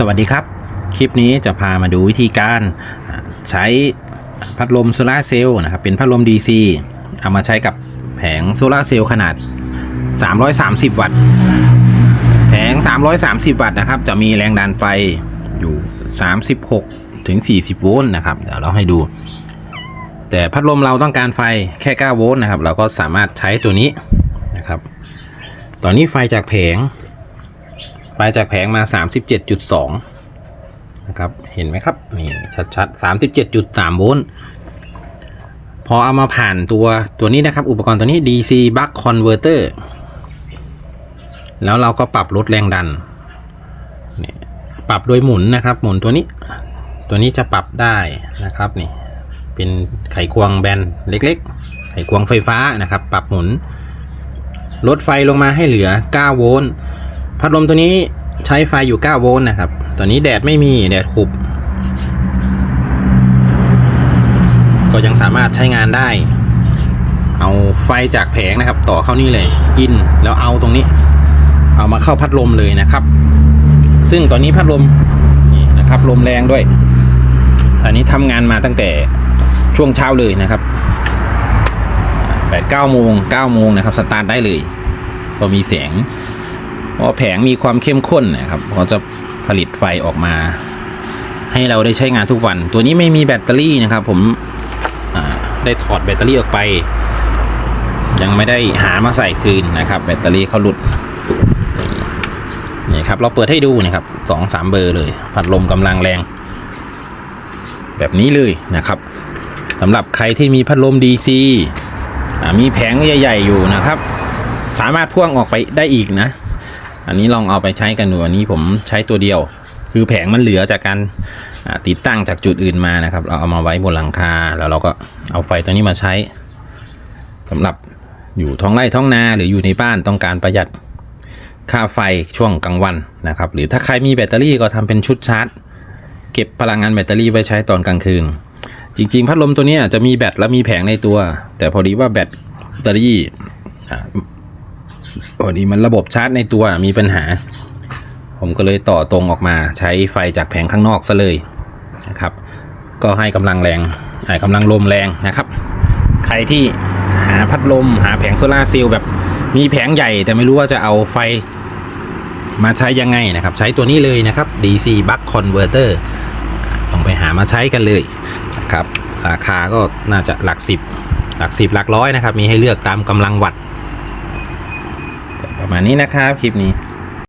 สวัสดีครับ คลิปนี้จะพามาดูวิธีการใช้พัดลมโซลาเซลล์นะครับเป็นพัดลม DC เอามาใช้กับแผงโซลาเซลล์ขนาด 330 วัตต์ แผง 330 วัตต์นะครับจะมีแรงดันไฟอยู่ 36 ถึง 40 โวลต์นะครับเดี๋ยวเราให้ดู แต่พัดลมเราต้องการไฟแค่ 9 โวลต์นะครับ เราก็สามารถใช้ตัวนี้นะครับ ตอนนี้ไฟจากแผง ไฟจากแผงมา 37.2 นะครับ เห็นไหมครับ นี่ชัดๆ 37.3 โวลต์ พอเอามาผ่านตัวตัวนี้นะครับ อุปกรณ์ตัวนี้ DC Buck Converter แล้วเราก็ปรับลดแรงดันนี่ปรับโดยหมุนนะครับ หมุนตัวนี้ ตัวนี้จะปรับได้นะครับนี่ เป็นไขควงแบนเล็กๆ ไขควงไฟฟ้านะครับ ปรับหมุน ลดไฟลงมาให้เหลือ 9 โวลต์ พัดลมตัวนี้ใช้ไฟอยู่ 9 โวลต์นะครับ ตอนนี้แดดไม่มีแดดหุบ ก็ยังสามารถใช้งานได้ เอาไฟจากแผงนะครับ ต่อเข้านี่เลย อินแล้วเอาตรงนี้ เอามาเข้าพัดลมเลยนะครับ ซึ่งตอนนี้พัดลมนี่นะครับลมแรงด้วยอันนี้ทำงานมาตั้งแต่ช่วงเช้าเลยนะครับแปดเก้าโมงเก้าโมงนะครับ สตาร์ทได้เลยพอมีเสียง พราะแผงมีความเข้มข้นนะครับเขาจะผลิตไฟออกมา ให้เราได้ใช้งานทุกวัน ตัวนี้ไม่มีแบตเตอรี่นะครับ ผมได้ถอดแบตเตอรี่ออกไป ยังไม่ได้หามาใส่คืนนะครับ แบตเตอรี่เขาหลุดนี่ครับเราเปิดให้ดูนะครับสองสามเบอร์เลย พัดลมกำลังแรง แบบนี้เลยนะครับสำหรับใครที่มีพัดลม DC มีแผงใหญ่ ๆ อยู่นะครับ สามารถพ่วงออกไปได้อีกนะ อันนี้ลองเอาไปใช้กันดูอันนี้ผมใช้ตัวเดียว คือแผงมันเหลือจากการติดตั้งจากจุดอื่นมานะครับ เราเอามาไว้บนหลังคาแล้วเราก็เอาไฟตัวนี้มาใช้สำหรับอยู่ท้องไร่ท้องนาหรืออยู่ในบ้านต้องการประหยัดค่าไฟช่วงกลางวันนะครับ หรือถ้าใครมีแบตเตอรี่ก็ทำเป็นชุดชาร์จ เก็บพลังงานแบตเตอรี่ไว้ใช้ตอนกลางคืน จริง ๆ พัดลมตัวนี้จะมีแบตและมีแผงในตัว แต่พอดีว่าแบตเตอรี่ พอดีมันระบบชาร์จในตัวมีปัญหา ผมก็เลยต่อตรงออกมาใช้ไฟจากแผงข้างนอกซะเลยนะครับ ก็ให้กำลังแรงให้กำลังลมแรงนะครับ ใครที่หาพัดลมหาแผงโซลาเซลล์แบบมีแผงใหญ่แต่ไม่รู้ว่าจะเอาไฟมาใช้ยังไงนะครับ ใช้ตัวนี้เลยนะครับ DC Buck Converter ต้องไปหามาใช้กันเลยนะครับ ราคาก็น่าจะหลักสิบหลักสิบหลักร้อยนะครับ มีให้เลือกตามกำลังวัตต์ ประมาณนี้นะครับคลิปนี้